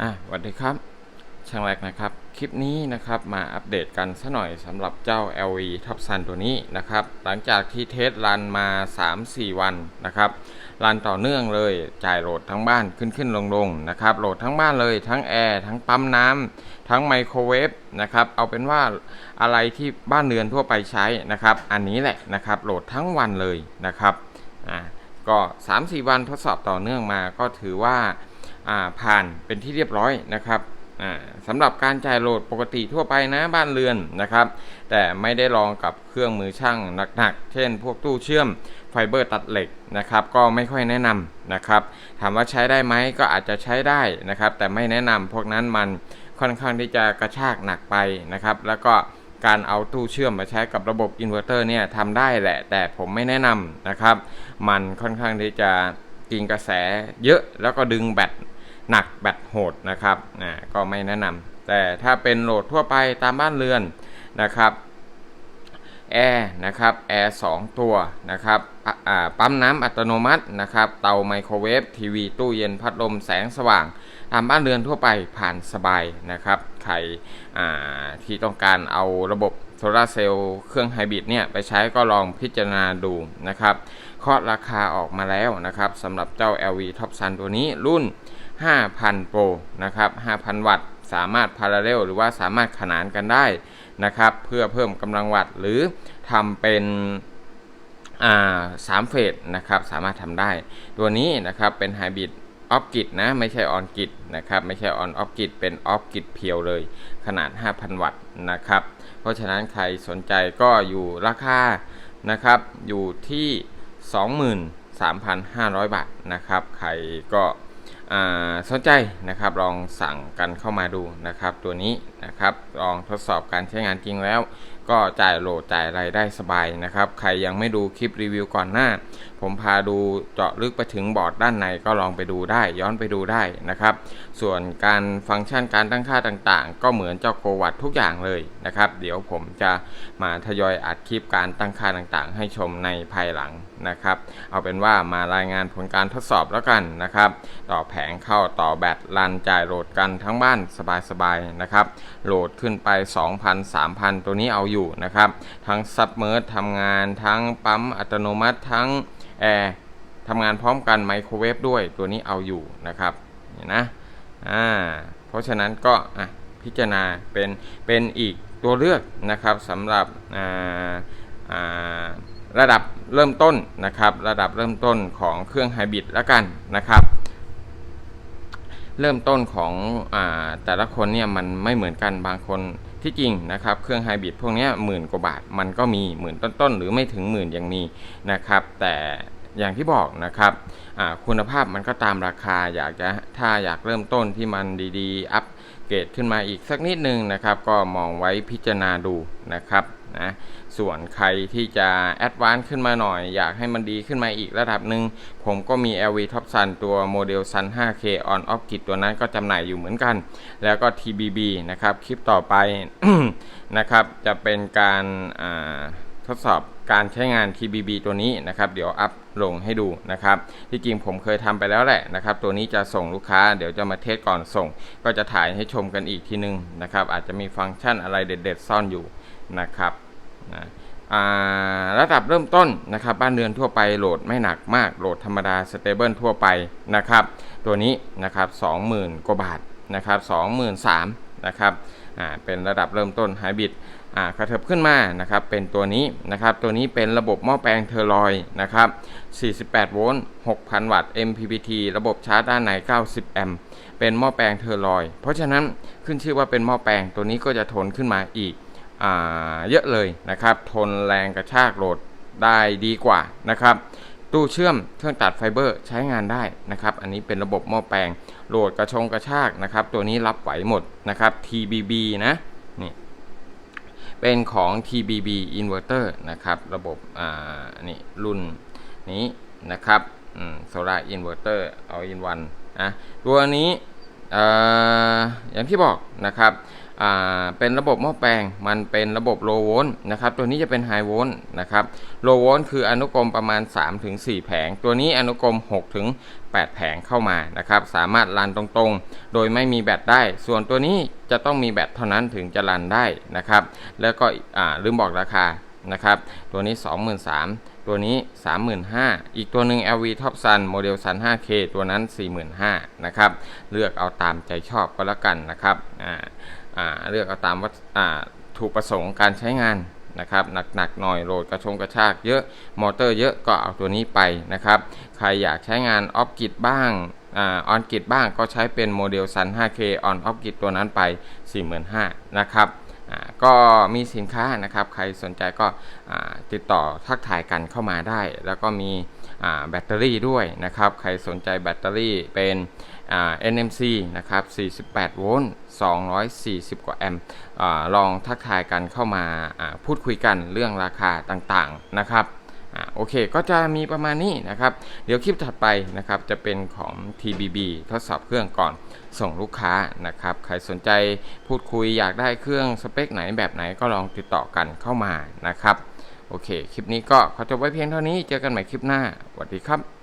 อะสวัสดีครับช่างแรกนะครับ คลิปนี้นะครับมาอัปเดตกันสัหน่อยสำหรับเจ้า LV Top Sun ตัวนี้นะครับ หลังจากที่เทสรันมา 3-4 วันนะครับรันต่อเนื่องเลยจ่ายโหลดทั้งบ้านขึ้นขึ้นลงลงนะครับโหลดทั้งบ้านเลยทั้งแอร์ทั้งปั๊มน้ำทั้งไมโครเวฟนะครับเอาเป็นว่าอะไรที่บ้านเรือนทั่วไปใช้นะครับ อันนี้แหละนะครับโหลดทั้งวันเลยนะครับอ่าก็ 3-4 วันทดสอบต่อเนื่องมาก็ถือว่า ผ่านเป็นที่เรียบร้อยนะครับสำหรับการจ่ายโหลดปกติทั่วไปนะบ้านเรือนนะครับ แต่ไม่ได้ลองกับเครื่องมือช่างหนักๆ เช่น พวกตู้เชื่อมไฟเบอร์ตัดเหล็กนะครับก็ไม่ค่อยแนะนำนะครับถามว่าใช้ได้ไหมก็อาจจะใช้ได้นะครับ แต่ไม่แนะนำพวกนั้นมันค่อนข้างที่จะกระชากหนักไปนะครับ แล้วก็การเอาตู้เชื่อมมาใช้กับระบบอินเวอร์เตอร์เนี่ยทำได้แหละ แต่ผมไม่แนะนำนะครับ มันค่อนข้างที่จะ กินกระแสเยอะแล้วก็ดึงแบตหนักแบตโหดนะครับอ่าก็ไม่แนะนำแต่ถ้าเป็นโหลดทั่วไปตามบ้านเรือนนะครับแอร์นะครับแอร์สตัวนะครับปั๊มน้ำอัตโนมัตินะครับเตาไมโครเวฟทีวีตู้เย็นพัดลมแสงสว่างตามบ้านเรือนทั่วไปผ่านสบายนะครับใครที่ต้องการเอาระบบ โซลาร์เซลล์เครื่องไฮบริดเนี่ยไปใช้ก็ลองพิจารณาดูนะครับเคาะราคาออกมาแล้วนะครับสำหรับเจ้า LV Top Sun ตัวนี้รุ่น 5,000โปรนะครับ 5,000 วัตต์ สามารถพาราเรลหรือว่าสามารถขนานกันได้นะครับเพื่อเพิ่มกำลังวัตต์หรือทำเป็นอ่าสามเฟสนะครับสามารถทำได้ ตัวนี้นะครับเป็นไฮบริด ออฟกิดนะไม่ใช่ออนกิดนะครับไม่ใช่ออนออฟกิดเป็นออฟกิดเพียวเลยขนาด 5,000 วัตต์นะครับเพราะฉะนั้นใครสนใจก็อยู่ราคานะครับอยู่ที่ 23,500 บาทนะครับใครก็สนใจนะครับลองสั่งกันเข้ามาดูนะครับตัวนี้นะครับลองทดสอบการใช้งานจริงแล้ว ก็จ่ายโหลดจ่ายอะไรได้สบายนะครับ ใครยังไม่ดูคลิปรีวิวก่อนหน้า ผมพาดูเจาะลึกไปถึงบอร์ดด้านในก็ลองไปดูได้ ย้อนไปดูได้นะครับ ส่วนการฟังก์ชันการตั้งค่าต่างๆ ก็เหมือนเจ้าโควัตทุกอย่างเลยนะครับ เดี๋ยวผมจะมาทยอยอัดคลิปการตั้งค่าต่างๆ ให้ชมในภายหลังนะครับ เอาเป็นว่ามารายงานผลการทดสอบแล้วกันนะครับ ต่อแผงเข้าต่อแบตรันจ่ายโหลดกันทั้งบ้านสบายๆนะครับ โหลดขึ้นไป 2,000 3,000 ตัวนี้เอาอยู่นะครับ ทั้งซับเมอร์ทำงานทั้งปั๊มอัตโนมัติทั้งแอร์ทำงานพร้อมกันไมโครเวฟด้วยตัวนี้เอาอยู่นะครับนี่นะอ่าเพราะฉะนั้นก็อะพิจารณาเป็นเป็นอีกตัวเลือกนะครับสำหรับอ่าอ่าระดับเริ่มต้นนะครับระดับเริ่มต้นของเครื่องไฮบริดแล้วกันนะครับเริ่มต้นของอแต่ละคนเนี่ยมันไม่เหมือนกันบางคน ที่จริงนะครับเครื่องไฮบริดพวกนี้หมื่นกว่าบาทมันก็มีหมื่นต้นๆ หรือไม่ถึงหมื่นยังมีนะครับแต่อย่างที่บอกนะครับคุณภาพมันก็ตามราคาอยากจะถ้าอยากเริ่มต้นที่มันดีๆ อัพ เกรดขึ้นมาอีกสักนิดนึงนะครับ ก็มองไว้พิจารณาดูนะครับนะส่วนใครที่จะแอดวานซ์ขึ้นมาหน่อย อยากให้มันดีขึ้นมาอีกระดับหนึ่งผมก็มี LV Top Sun ตัวโมเดล Sun 5K on off grid ตัวนั้นก็จำหน่ายอยู่เหมือนกัน แล้วก็ TBB นะครับ คลิปต่อไปนะครับ จะเป็นการทดสอบ การใช้งาน TBB ตัวนี้นะครับ เดี๋ยวอัพลงให้ดูนะครับ ที่จริงผมเคยทำไปแล้วแหละนะครับ ตัวนี้จะส่งลูกค้าเดี๋ยวจะมาเทสก่อนส่ง ก็จะถ่ายให้ชมกันอีกทีนึงนะครับ อาจจะมีฟังก์ชันอะไรเด็ด ๆ ซ่อนอยู่นะครับนะระดับเริ่มต้นนะครับ บ้านเรือนทั่วไปโหลดไม่หนักมาก โหลดธรรมดาสเตเบิลทั่วไปนะครับ ตัวนี้นะครับ20,000 กว่าบาทนะครับ23,000 นะครับอ่าเป็นระดับเริ่มต้นไฮบริดอ่ากระเถิบขึ้นมานะครับเป็นตัวนี้นะครับตัวนี้เป็นระบบหม้อแปลงเทอร์ลอยนะครับ48 โวลต์ 6,000 วัตต์ MPPT ระบบชาร์จด้านใน 90 แอมป์เป็นหม้อแปลงเทอร์ลอยเพราะฉะนั้นขึ้นชื่อว่าเป็นหม้อแปลงตัวนี้ก็จะทนขึ้นมาอีกอเยอะเลยนะครับทนแรงกระชากโหลดได้ดีกว่านะครับตู้เชื่อมเครื่องตัดไฟเบอร์ใช้งานได้นะครับ อันนี้เป็นระบบหม้อแปลง โหลดกระชงกระชากนะครับ ตัวนี้รับไหวหมดนะครับ TBB นะนี่เป็นของ TBB inverter นะครับ ระบบอ่านี่รุ่นนี้นะครับโซลาร์อินเวอร์เตอร์เอาอินวันนะตัวนี้ออย่างที่บอกนะครับ เป็นระบบหม้อแปลง มันเป็นระบบโลโวลต์นะครับ ตัวนี้จะเป็นไฮโวลต์นะครับโลโวลต์คืออนุกรมประมาณ 3-4 แผง ตัวนี้อนุกรม 6-8 แผงเข้ามานะครับ สามารถรันตรงๆ โดยไม่มีแบตได้ ส่วนตัวนี้จะต้องมีแบตเท่านั้นถึงจะรันได้นะครับ แล้วก็ลืมบอกราคานะครับ ตัวนี้ 23,000ตัวนี้ 35,000 อีกตัวหนึ่ง LV Top Sun โมเดล Sun 5K ตัวนั้น 45,000 นะครับ เลือกเอาตามใจชอบก็แล้วกันนะครับ อ่า เลือกเอาตามว่าถูกประสงค์การใช้งานนะครับหนักๆหน่อยโหลดกระชงกระชากเยอะมอเตอร์เยอะก็เอาตัวนี้ไปนะครับ ใครอยากใช้งานออฟกิดบ้างออนกิดบ้างก็ใช้เป็นโมเดลซัน 5K ออนออฟกิดตัวนั้นไป 45,000นะครับ ก็มีสินค้านะครับ ใครสนใจก็ติดต่อทักทายกันเข้ามาได้ แล้วก็มีแบตเตอรี่ด้วยนะครับ ใครสนใจแบตเตอรี่เป็น NMC นะครับ 48 โวลต์ 240 กว่าแอมป์ลองทักทายกันเข้ามาพูดคุยกันเรื่องราคาต่างๆนะครับ อ่าโอเคก็จะมีประมาณนี้นะครับ เดี๋ยวคลิปถัดไปนะครับจะเป็นของ TBB ทดสอบเครื่องก่อนส่งลูกค้านะครับ ใครสนใจพูดคุยอยากได้เครื่องสเปคไหนแบบไหนก็ลองติดต่อกันเข้ามานะครับ โอเค คลิปนี้ก็ขอจบไว้เพียงเท่านี้ เจอกันใหม่คลิปหน้าสวัสดีครับ